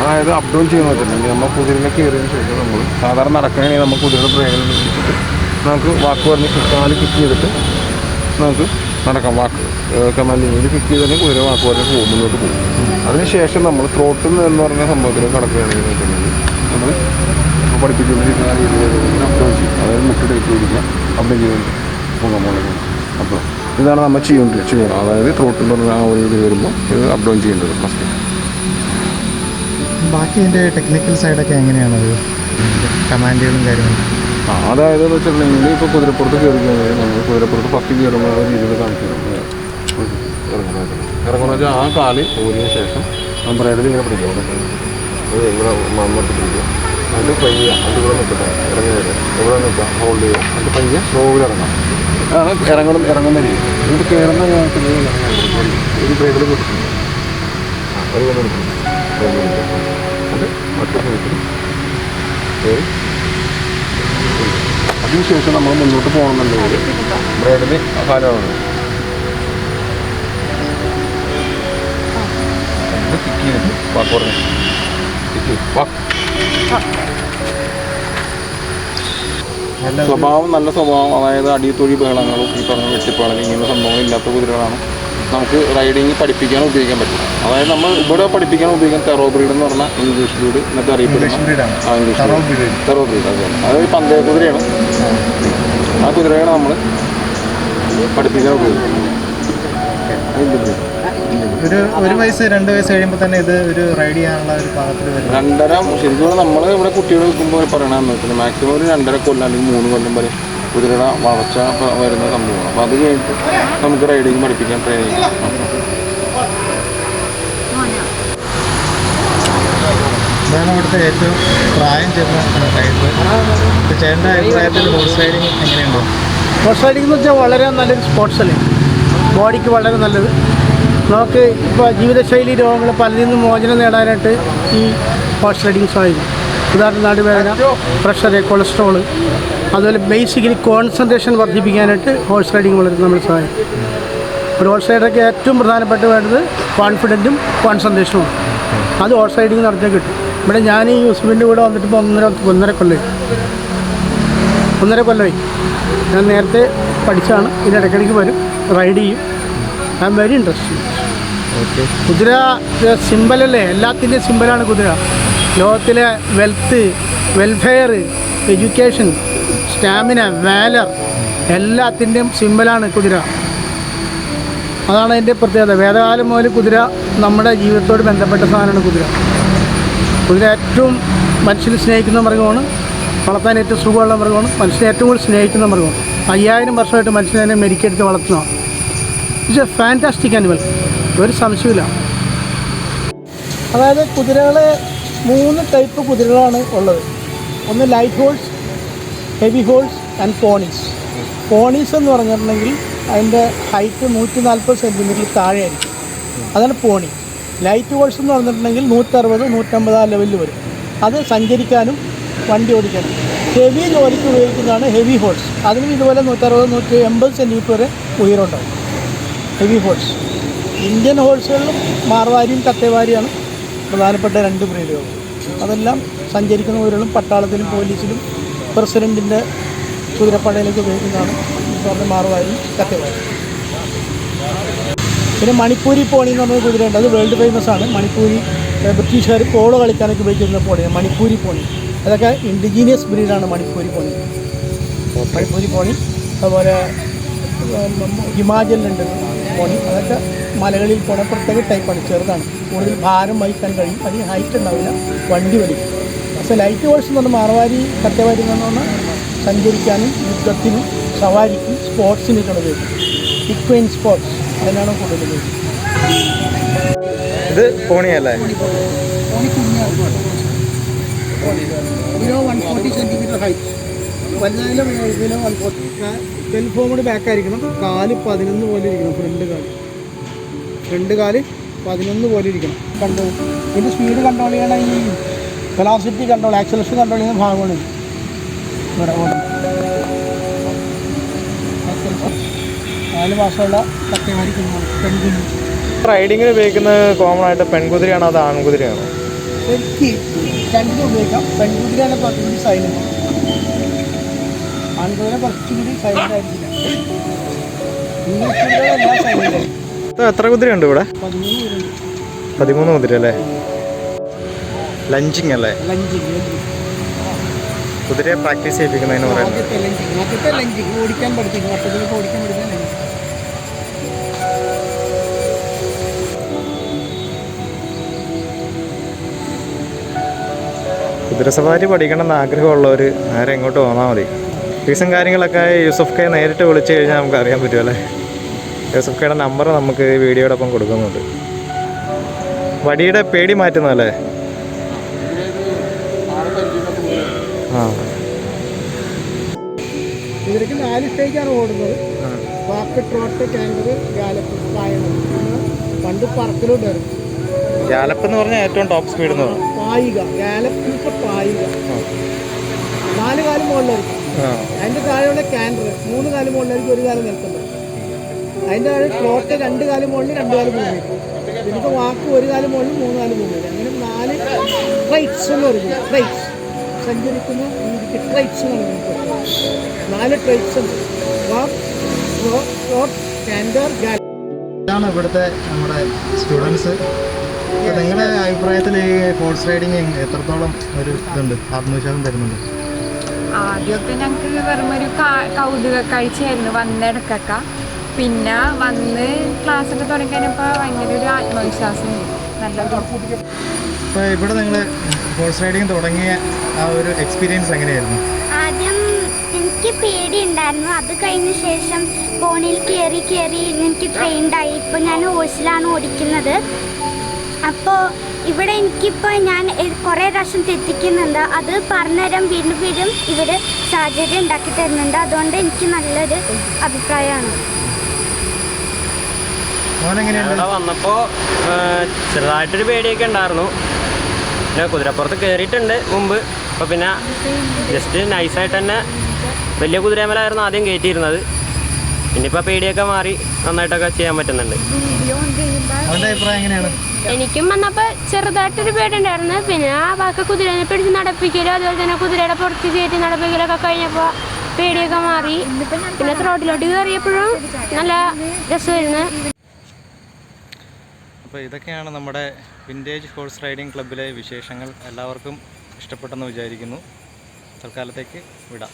അതായത് up down ചെയ്യുന്ന വെച്ചിട്ടുണ്ടെങ്കിൽ നമ്മൾ കുതിരനെ കയറിയതിന് ശേഷം നമ്മൾ സാധാരണ നടക്കണമെങ്കിൽ നമ്മൾ കുതിരയുടെ ബ്രേക്കിൽ പിടിച്ചിട്ട് നമുക്ക് വാക്ക് പറഞ്ഞ് കാൽ കിക്ക് ചെയ്തിട്ട് നമുക്ക് നടക്കാം. വാക്ക് കമാൻഡിങ്ങിൽ കിക്ക് ചെയ്തതിന് കുതിര വാക്ക് പറഞ്ഞ് പോകും. മുന്നോട്ട് പോകും അതിനുശേഷം നമ്മൾ ത്രോട്ടിൽ എന്ന് പറഞ്ഞ സംഭവത്തിൽ കിടക്കുകയാണെങ്കിൽ വെച്ചിട്ടുണ്ടെങ്കിൽ നമ്മൾ പഠിപ്പിച്ചുകൊണ്ടിരിക്കുന്ന രീതിയിൽ അപ് ഡൗൺ ചെയ്യും. അതായത് മുട്ടിട്ട് പിടിക്കുക അപ് ഡൗൺ പോകുന്നത് അപ്പോൾ ഇതാണ് നമ്മൾ ചെയ്യേണ്ടത് ചെയ്യണം അതായത് ത്രോട്ടിൽ പറഞ്ഞ ആ ഒരു ഇത് വരുമ്പോൾ ഇത് അപ് ഡൗൺ ചെയ്യേണ്ടത് ഫസ്റ്റ് ബാക്കി ഇതിന്റെ ടെക്നിക്കൽ സൈഡൊക്കെ എങ്ങനെയാണത് കമാൻഡുകളും കാര്യങ്ങളും? അതായത് വെച്ചിട്ടുണ്ടെങ്കിൽ ഇപ്പോൾ കുതിരപ്പുറത്ത് കയറിക്കുന്നത് നമ്മൾ കുതിരപ്പുറത്ത് ഫസ്റ്റ് ആ രീതിയിൽ കാണിക്കണം ഇറങ്ങുന്നത് ഇറങ്ങുന്ന വെച്ചാൽ ആ കാൽ ഊരിന് ശേഷം നമ്മൾ ബ്രൈഡിൽ ഇങ്ങനെ പിടിക്കും. അത് ഇവിടെ മമ്മട്ട് പിടിക്കുക അതിന്റെ പയ്യ അതിന്റെ ഇവിടെ നിൽക്കട്ടെ. ഇറങ്ങി വരിക ഇവിടെ നിൽക്കുക ഹോൾഡ് ചെയ്യുക അതിന്റെ പയ്യ സ്ലോവിൽ ഇറങ്ങാം. അതാണ് ഇറങ്ങണം ഇറങ്ങുന്ന രീതി. എന്നിട്ട് കയറുന്ന ഞങ്ങൾക്ക് ഒരു ബ്രേക്കിൽ അത് കൊണ്ട് കൊടുക്കും. കയറി അതിനുശേഷം നമ്മൾ മുന്നോട്ട് പോകണമെന്നുണ്ടെങ്കിൽ ബ്രേഡിന് ഫലമാണ്. ചെയ്തിട്ട് വാക്ക് പറഞ്ഞു സ്വഭാവം നല്ല സ്വഭാവം. അതായത് അടിയത്തൊഴി ബഹളങ്ങളും ഈ പറഞ്ഞ വെട്ടിപ്പാളും ഇങ്ങനെ സംഭവങ്ങൾ ഇല്ലാത്ത കുതിരകളാണ്. നമുക്ക് റൈഡിങ് പഠിപ്പിക്കാൻ ഉപയോഗിക്കാൻ പറ്റും. അതായത് നമ്മൾ ഇവിടെ പഠിപ്പിക്കാൻ ഉപയോഗിക്കുന്ന തെറോ ബ്രീഡ് എന്ന് പറഞ്ഞാൽ ഇംഗ്ലീഷ് ബ്രീഡ് എന്നൊക്കെ അറിയപ്പെടുന്ന ആ ഇംഗ്ലീഷ്. തെറോ ബ്രീഡ് അതെ. അതായത് പന്തയ കുതിരയാണ്. ആ കുതിരയാണ് നമ്മൾ പഠിപ്പിക്കാൻ ഉപയോഗിക്കുന്നത്. ഒരു ഒരു വയസ്സ് രണ്ട് വയസ്സ് കഴിയുമ്പോൾ തന്നെ ഇത് ഒരു റൈഡ് ചെയ്യാനുള്ള ഒരു പാകത്തിൽ വരും. രണ്ടര ശരിക്കും നമ്മൾ ഇവിടെ കുട്ടികൾ നിൽക്കുമ്പോൾ പറയണമെന്ന് വെച്ചാൽ മാക്സിമം ഒരു രണ്ടര കൊല്ലം അല്ലെങ്കിൽ മൂന്ന് കൊല്ലം വരെ കുതിരയുടെ വളർച്ച വരുന്ന സംഭവമാണ് അപ്പോൾ അത് കഴിഞ്ഞിട്ട് നമുക്ക് റൈഡിങ് പഠിപ്പിക്കാൻ ട്രെയിനിങ് ഇതാണ് ഇവിടുത്തെ ഏറ്റവും പ്രായം ചെന്ന ടൈപ്പ് ചേട്ടന്റെ അഭിപ്രായത്തിൽ ഹോർസ് റൈഡിങ് എങ്ങനെയുണ്ടോ? ഹോർസ് റൈഡിംഗ് എന്ന് വെച്ചാൽ വളരെ നല്ലൊരു സ്പോർട്സ് അല്ലേ? ബോഡിക്ക് വളരെ നല്ലത്. നമുക്ക് ഇപ്പോൾ ജീവിതശൈലി രോഗങ്ങൾ പലതിൽ നിന്നും മോചനം നേടാനായിട്ട് ഈ ഹോർസ് റൈഡിങ് സഹായിക്കും ഉദാഹരണം നടുവേദന പ്രഷർ കൊളസ്ട്രോൾ അതുപോലെ ബേസിക്കലി കോൺസെൻട്രേഷൻ വർദ്ധിപ്പിക്കാനായിട്ട് ഹോഴ്സ് റൈഡിങ് വളരെ നമ്മൾ സഹായിക്കും ഒരു ഹോഴ്സ് റൈഡറൊക്കെ ഏറ്റവും പ്രധാനപ്പെട്ട വേണ്ടത് കോൺഫിഡന്റും കോൺസെൻട്രേഷനും അത് ഹോഴ്സ് റൈഡിങ് നടത്തിയാൽ കിട്ടും. ഇവിടെ ഞാൻ ഈ യൂസ്ഫിന്റെ കൂടെ വന്നിട്ട് ഇപ്പോൾ ഒന്നര ഒന്നര കൊല്ലം ഒന്നര കൊല്ലമായി ഞാൻ നേരത്തെ പഠിച്ചാണ് ഇതിന്റെ ഇടയ്ക്കിടയ്ക്ക് വരും. റൈഡ് ചെയ്യും. I am very interesting okay കുതിര സിമ്പലല്ലേ എല്ലാത്തിന്റെയും സിമ്പലാണ് കുതിര. ലോകത്തിലെ wealth welfare education stamina valour എല്ലാത്തിന്റെയും സിമ്പലാണ് കുതിര. അതാണ് അതിന്റെ പ്രത്യേകത. വേദകാലം മുതൽ കുതിര നമ്മുടെ ജീവിതത്തോട് ബന്ധപ്പെട്ട സാധനമാണ് കുതിര. കുതിര ഏറ്റവും മനുഷ്യനെ സ്നേഹിക്കുന്ന മൃഗമാണ്. വളർത്താൻ ഏറ്റവും സുഖമുള്ള മൃഗമാണ്. മനുഷ്യനെ ഏറ്റവും കൂടുതൽ സ്നേഹിക്കുന്ന മൃഗമാണ്. അയ്യായിരം വർഷമായിട്ട് മനുഷ്യനെ അതിനെ മെരിക്കെടുത്ത് വളർത്തുന്നതാണ്. ഇറ്റ്സ് എ ഫാന്റാസ്റ്റിക് ആനിമൽ ഒരു സംശയമില്ല അതായത് കുതിരകൾ മൂന്ന് ടൈപ്പ് കുതിരകളാണ് ഉള്ളത്. ഒന്ന് light horse heavy horse and ponies ponies എന്ന് പറഞ്ഞിട്ടുണ്ടെങ്കിൽ അതിന്റെ ഹൈറ്റ് നൂറ്റി നാൽപ്പത് സെന്റിമീറ്ററിൽ താഴെയായിരിക്കും. അതാണ് പോണി ലൈറ്റ് ഹോൾസ് എന്ന് പറഞ്ഞിട്ടുണ്ടെങ്കിൽ നൂറ്ററുപത് നൂറ്റമ്പത് ആ ലെവലിൽ വരും. അത് സഞ്ചരിക്കാനും വണ്ടി ഓടിക്കാനും. ഹെവി ജോലിക്ക് ഉപയോഗിക്കുന്നതാണ് ഹെവി ഹോൾസ് അതിനും ഇതുപോലെ നൂറ്ററുപത് നൂറ്റി എൺപത് സെന്റിമീറ്റർ വരെ ഉയരമുണ്ടാവും. ഹെവി ഹോൾസ് ഇന്ത്യൻ ഹോൾസുകളിലും മാർവാരിയും കത്തേവാരിയാണ് പ്രധാനപ്പെട്ട രണ്ട് ബ്രീഡുകൾ അതെല്ലാം സഞ്ചരിക്കുന്ന ഊരുകളും പട്ടാളത്തിലും പോലീസിലും പ്രസിഡന്റിന്റെ കുതിരപ്പടയിലേക്ക് ഉപയോഗിക്കുന്നതാണ് സാറിന് പറഞ്ഞ മാർവാരിയും കത്തേവാരിയും പിന്നെ മണിപ്പൂരി പോണി എന്ന് പറഞ്ഞ കുതിരയുണ്ട്. അത് വേൾഡ് ഫേമസ് ആണ്. മണിപ്പൂരി ബ്രിട്ടീഷുകാർ പോളോ കളിക്കാനൊക്കെ ഉപയോഗിക്കുന്ന പോണിയാണ് മണിപ്പൂരി പോണി അതൊക്കെ ഇൻഡിജീനിയസ് ബ്രീഡാണ് മണിപ്പൂരി പോണി മണിപ്പൂരി പോണി അതുപോലെ ഹിമാചലിലുണ്ട് പോണി അതൊക്കെ മലകളിൽ പോണ പ്രത്യേക ടൈപ്പാണ് ചെറുതാണ്. കൂടുതൽ ഭാരം വഹിക്കാൻ കഴിയും. അതിന് ഹൈറ്റ് ഉണ്ടാവില്ല. വണ്ടി വലിക്കും. പക്ഷേ ലൈറ്റ് ഹോഴ്സ് എന്ന് പറഞ്ഞാൽ മാർവാരി കറ്റവാരി എന്ന് പറഞ്ഞാൽ സഞ്ചരിക്കാനും യുദ്ധത്തിനും സവാരിക്കും സ്പോർട്സിനൊക്കെയാണ് ഉപയോഗിക്കുന്നത് ഇക്വൈൻ സ്പോർട്സ് അതിനാണ് കൂടുതൽ ഉപയോഗിക്കുന്നത് ഇത് പോണിയല്ലേ ടെലിഫോമോട് ബാക്ക് ആയിരിക്കണം. കാൽ പതിനൊന്ന് പോലെ ഇരിക്കണം. ഫ്രണ്ട് കാൽ. ഫ്രണ്ട് കാൽ പതിനൊന്ന് പോലെ ഇരിക്കണം. കണ്ടോ? ഇതിന്റെ സ്പീഡ് കൺട്രോൾ ചെയ്യണമെങ്കിൽ വെലോസിറ്റി കൺട്രോൾ ആക്സലേഷൻ കൺട്രോൾ ചെയ്യുന്ന ഭാഗമാണ്. ഇവിടെ നാല് മാസമുള്ള കുഞ്ഞാണ് പെൺകുഞ്ഞ്. റൈഡിങ്ങിന് ഉപയോഗിക്കുന്നത് കോമൺ ആയിട്ട് പെൺകുതിരയാണോ അത് ആൺകുതിരയാണോ? എനിക്ക് രണ്ടിനും ഉപയോഗിക്കാം. പെൺകുതിരയാണ് കുറച്ചുകൂടി സൈലന്റ് ആൺകുതിര സൈലന്റ് ആയിരിക്കും ഇത് എത്ര കുതിരയുണ്ട് ഇവിടെ? പതിമൂന്ന് കുതിര അല്ലേ ലഞ്ചിങ് അല്ലേ? ലഞ്ചിങ് കുതിരയെ പ്രാക്ടീസ് ചെയ്യിപ്പിക്കുന്നതിന് പറയുന്നത്. കുതിര ലഞ്ചിങ് ആദ്യത്തെ ലഞ്ചിങ് ഓടിക്കാൻ പഠിപ്പിക്കും അപ്പോഴത്തേക്ക് ഓടിക്കാൻ പഠിക്കാൻ ലഞ്ചിങ് കുതിരസവാരി പഠിക്കണം എന്ന് ആഗ്രഹമുള്ളവർ നേരെ ഇങ്ങോട്ട് പോന്നാൽ മതി. ഫീസും കാര്യങ്ങളൊക്കെ യൂസഫ് കെ നേരിട്ട് വിളിച്ചു കഴിഞ്ഞാൽ നമുക്ക് അറിയാൻ പറ്റുമല്ലേ യൂസഫ് കെയുടെ നമ്പർ നമുക്ക് വീഡിയോടൊപ്പം കൊടുക്കുന്നുണ്ട്. വടിയുടെ പേടി മാറ്റുന്നതല്ലേ? ആ. ഇതിലേക്ക് നാല് സ്റ്റേജാണ് ഓടുന്നത്. വാക്ക് ട്രോട്ട് കാൻഡർ ഗാലപ്പ് പായണം പണ്ട് പറക്കലുണ്ടായിരുന്നു ഗാലപ്പ് എന്ന് പറഞ്ഞാൽ ഏറ്റവും ടോപ്പ് സ്പീഡ് എന്ന് പറഞ്ഞു. പായിക. ഗാലപ്പിനൊക്കെ പായിക. നാല് കാലം മുകളിലായിരിക്കും. അതിന്റെ താഴെയുള്ള കാൻഡർ മൂന്ന് കാലം മുകളിലായിരിക്കും ഒരു കാലം നിൽക്കുന്നത് അതിന്റെ താഴെ ട്രോട്ട് രണ്ട് കാലം മുകളിൽ രണ്ട് കാലം മുകളിൽ. ഇതിനൊക്കെ വാക്ക് ഒരു കാലം മുകളിൽ മൂന്ന് കാലം മുകളിൽ. അങ്ങനെ നാല് റൈറ്റ്സ് എന്ന് പറയുന്നത് ട്രൈറ്റ്സ് സഞ്ചരിക്കുന്ന. രീതിക്ക് ട്രൈപ്സ് എന്ന് പറയുന്നത് നാല് ട്രൈപ്സ് ഇതാണ് ഇവിടുത്തെ നമ്മുടെ സ്റ്റുഡൻസ്. നിങ്ങളുടെ അഭിപ്രായത്തിൽ ഈ ഹോഴ്സ് റൈഡിങ് എത്രത്തോളം ഒരു ഇതുണ്ട്? ആത്മവിശ്വാസം തരുന്നുണ്ട്? ആദ്യമൊക്കെ ഞങ്ങൾക്ക് വെറും ഒരു കൗതുക കാഴ്ചയായിരുന്നു വന്നിടക്കൊക്കെ പിന്നെ വന്ന് ക്ലാസ്സൊക്കെ തുടങ്ങിയപ്പോൾ ഭയങ്കര ഒരു ആത്മവിശ്വാസം ഉണ്ട്. ഇപ്പോൾ ഇവിടെ നിങ്ങൾ ഹോഴ്സ് റൈഡിങ് തുടങ്ങിയ ആ ഒരു എക്സ്പീരിയൻസ് എങ്ങനെയായിരുന്നു? ആദ്യം എനിക്ക് പേടിയുണ്ടായിരുന്നു. അത് കഴിഞ്ഞ ശേഷം ഫോണിൽ കയറി കയറി എനിക്ക് ട്രെയിൻഡായി ഇപ്പോൾ ഞാൻ ഹോഴ്സിലാണ് ഓടിക്കുന്നത്. അപ്പോൾ ഇവിടെ എനിക്കിപ്പോൾ ഞാൻ കുറേ പ്രാവശ്യം തെറ്റിക്കുന്നുണ്ട്. അത് പറഞ്ഞുതരാൻ വീണ്ടും വീണ്ടും ഇവർ സാഹചര്യം ഉണ്ടാക്കി തരുന്നുണ്ട്. അതുകൊണ്ട് എനിക്ക് നല്ലൊരു അഭിപ്രായമാണ്. വന്നപ്പോൾ ചെറുതായിട്ടൊരു പേടിയൊക്കെ ഉണ്ടായിരുന്നു. പിന്നെ കുതിരപ്പുറത്ത് കയറിയിട്ടുണ്ട് മുമ്പ്. അപ്പോൾ പിന്നെ ജസ്റ്റ് നൈസായിട്ട് തന്നെ വലിയ കുതിരമേലായിരുന്നു ആദ്യം കയറ്റിയിരുന്നത് ഇനിയിപ്പോൾ പേടിയൊക്കെ മാറി നന്നായിട്ടൊക്കെ ചെയ്യാൻ പറ്റുന്നുണ്ട്. എനിക്കും വന്നപ്പോൾ ചെറുതായിട്ടൊരു പേടിയുണ്ടായിരുന്നു. പിന്നെ ആ ബാക്കി കുതിരനെ പിടിച്ച് നടപ്പിക്കലും അതുപോലെ തന്നെ കുതിരയുടെ പുറത്ത് കയറ്റി നടപ്പിക്കലൊക്കെ കഴിഞ്ഞപ്പോൾ പേടിയൊക്കെ മാറി. പിന്നെ ത്രോട്ടിലോട്ട് കയറിയപ്പോഴും നല്ല രസമായിരുന്നു. അപ്പോൾ ഇതൊക്കെയാണ് നമ്മുടെ വിന്റേജ് ഹോഴ്സ് റൈഡിംഗ് ക്ലബ്ബിലെ വിശേഷങ്ങൾ. എല്ലാവർക്കും ഇഷ്ടപ്പെട്ടെന്ന് വിചാരിക്കുന്നു. തൽക്കാലത്തേക്ക് വിടാം.